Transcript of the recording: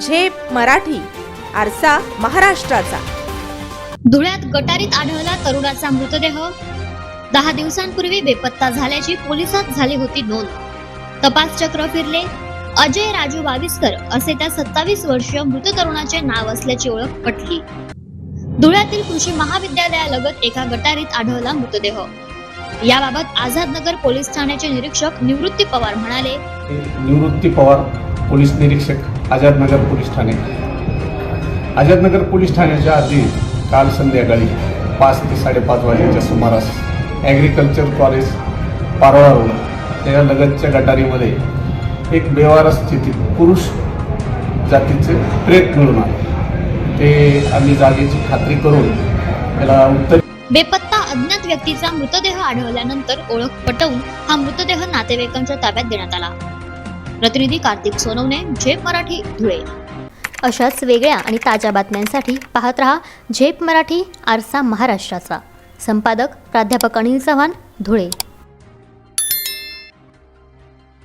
झेप मराठी आरसा महाराष्ट्राचा. धुळ्यात गटारीत आढळला तरुणाचा मृतदेह. दहा दिवसांपूर्वी बेपत्ता झाल्याची पोलिसात झाली होती नोंद. तपास चक्र फिरले. अजय राजू बाविस्कर असे त्या सत्तावीस वर्षीय मृत तरुणाचे नाव असल्याची ओळख पटली. धुळ्यातील कृषी महाविद्यालयालगत एका गटारीत आढळला मृतदेह. याबाबत आझादनगर पोलीस ठाण्याचे निरीक्षक निवृत्ती पवार म्हणाले निवृत्ती पवार पोलीस निरीक्षक. आझादनगर पोलीस ठाणे. आझादनगर पोलीस ठाण्याच्या आधी काल संध्याकाळी पाच ते साडेपाच वाजेच्या सुमारास ॲग्रिकल्चर कॉलेज पारोळा रोड त्या लगतच्या गटारीमध्ये एक बेवारा स्थितीत पुरुष जातीचे प्रेत मिळून आले. ते आम्ही जागेची खात्री करून त्याला उत्तर बेपत्ता अज्ञात व्यक्तीचा मृतदेह आढळल्यानंतर ओळख पटवून हा मृतदेह नातेवाईकांच्या ताब्यात देण्यात आला. प्रतिनिधी कार्तिक सोनवणे झेप मराठी धुळे. अशाच वेगळ्या आणि ताज्या बातम्यांसाठी पाहत रहा झेप मराठी आरसा महाराष्ट्राचा. संपादक प्राध्यापक अनिल चव्हाण धुळे.